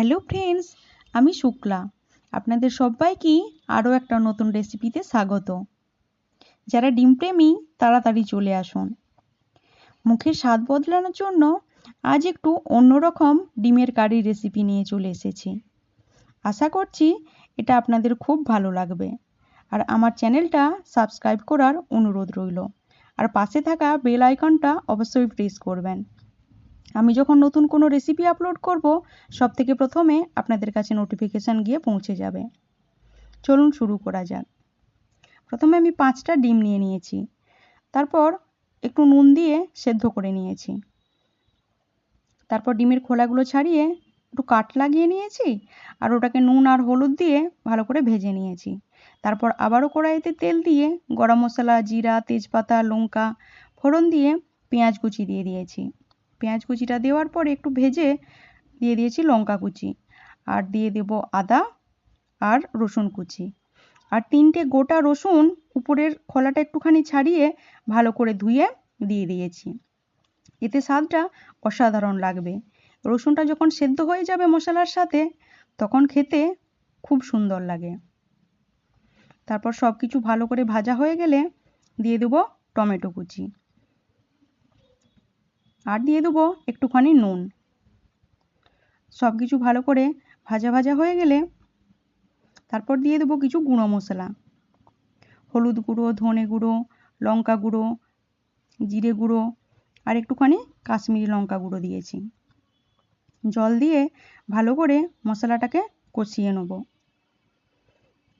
Hello friends আমি শুক্লা। আপনাদের সবাইকে আরও একটা নতুন রেসিপিতে স্বাগত। যারা ডিম প্রেমী, তাড়াতাড়ি চলে আসুন। মুখের স্বাদ বদলানোর জন্য আজ একটু অন্যরকম ডিমের কারির রেসিপি নিয়ে চলে এসেছি। আশা করছি এটা আপনাদের খুব ভালো লাগবে। আর আমার চ্যানেলটা সাবস্ক্রাইব করার অনুরোধ রইল। আর পাশে থাকা বেল আইকনটা অবশ্যই প্রেস করবেন। আমি যখন নতুন কোনো রেসিপি আপলোড করব সব থেকে প্রথমে আপনাদের কাছে নোটিফিকেশান গিয়ে পৌঁছে যাবে। চলুন শুরু করা যাক। প্রথমে আমি পাঁচটা ডিম নিয়ে নিয়েছি। তারপর একটু নুন দিয়ে সেদ্ধ করে নিয়েছি। তারপর ডিমের খোলাগুলো ছাড়িয়ে একটু কাট লাগিয়ে নিয়েছি আর ওটাকে নুন আর হলুদ দিয়ে ভালো করে ভেজে নিয়েছি। তারপর আবারও কড়াইতে তেল দিয়ে গরম মশলা, জিরা, তেজপাতা, লঙ্কা, ফোড়ন দিয়ে পেঁয়াজ কুচি দিয়ে দিয়েছি। পেঁয়াজ কুচিটা দেওয়ার পর একটু ভেজে দিয়ে দিয়েছি লঙ্কা কুচি। আর দিয়ে দেব আদা আর রসুন কুচি। আর তিনটে গোটা রসুন উপরের খোলাটা একটুখানি ছাড়িয়ে ভালো করে ধুয়ে দিয়ে দিয়েছি। এতে স্বাদটা অসাধারণ লাগবে। রসুনটা যখন সেদ্ধ হয়ে যাবে মশলার সাথে, তখন খেতে খুব সুন্দর লাগে। তারপর সব কিছু ভালো করে ভাজা হয়ে গেলে দিয়ে দেবো টমেটো কুচি। আর দিয়ে দেবো একটুখানি নুন। সব কিছু ভালো করে ভাজা ভাজা হয়ে গেলে তারপর দিয়ে দেবো কিছু গুঁড়ো মশলা। হলুদ গুঁড়ো, ধনে গুঁড়ো, লঙ্কা গুঁড়ো, জিরে গুঁড়ো আর একটুখানি কাশ্মীরি লঙ্কা গুঁড়ো দিয়েছি। জল দিয়ে ভালো করে মশলাটাকে কষিয়ে নেব।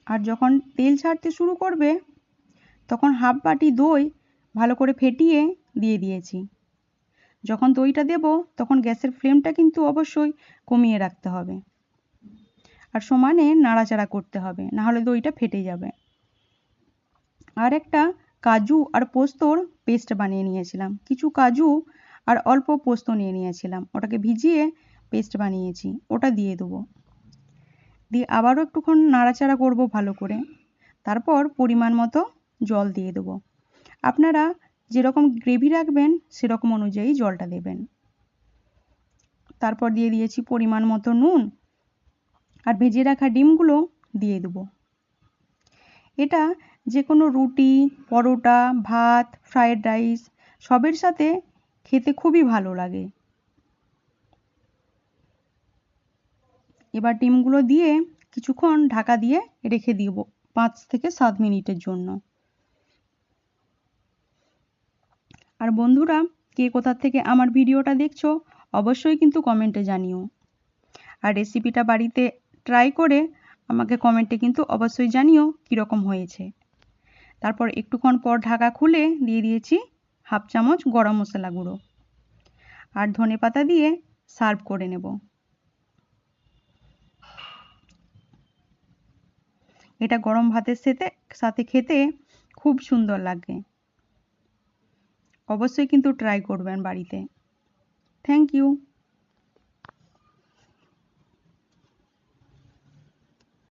আর যখন তেল ছাড়তে শুরু করবে, তখন হাফ বাটি দই ভালো করে ফেটিয়ে দিয়ে দিয়েছি। যখন দইটা দেব, তখন গ্যাসের ফ্লেমটা কিন্তু অবশ্যই কমিয়ে রাখতে হবে। আর সমানে নাড়াচাড়া করতে হবে নাহলে দইটা ফেটে যাবে। আর একটা কাজু আর পোস্তর পেস্ট বানিয়ে নিয়েছিলাম। কিছু কাজু আর অল্প পোস্ত নিয়ে নিয়েছিলাম। ওটাকে ভিজিয়ে পেস্ট বানিয়েছি, ওটা দিয়ে দেবো। দিয়ে আবারও একটুক্ষণ নাড়াচাড়া করব ভালো করে। তারপর পরিমাণ মতো জল দিয়ে দেবো। আপনারা যেরকম গ্রেভি রাখবেন, সেরকম অনুযায়ী জলটা দেবেন। তারপর দিয়ে দিয়েছি পরিমাণ মতো নুন আর ভেজে রাখা ডিমগুলো দিয়ে দেবো। এটা যে কোনো রুটি, পরোটা, ভাত, ফ্রায়েড রাইস, সবের সাথে খেতে খুবই ভালো লাগে। এবার ডিমগুলো দিয়ে কিছুক্ষণ ঢাকা দিয়ে রেখে দিব পাঁচ থেকে সাত মিনিটের জন্য। আর বন্ধুরা, কে কোথা থেকে আমার ভিডিওটা দেখছ, অবশ্যই কিন্তু কমেন্টে জানিও। আর রেসিপিটা বাড়িতে ট্রাই করে আমাকে কমেন্টে কিন্তু অবশ্যই জানিও কীরকম হয়েছে। তারপর একটুক্ষণ পর ঢাকা খুলে দিয়ে দিয়েছি হাফ চামচ গরম মশলা গুঁড়ো। আর ধনে পাতা দিয়ে সার্ভ করে নেব। এটা গরম ভাতের সাথে সাথে খেতে খুব সুন্দর লাগে। অবশ্যই কিন্তু ট্রাই করবেন বাড়িতে। Thank you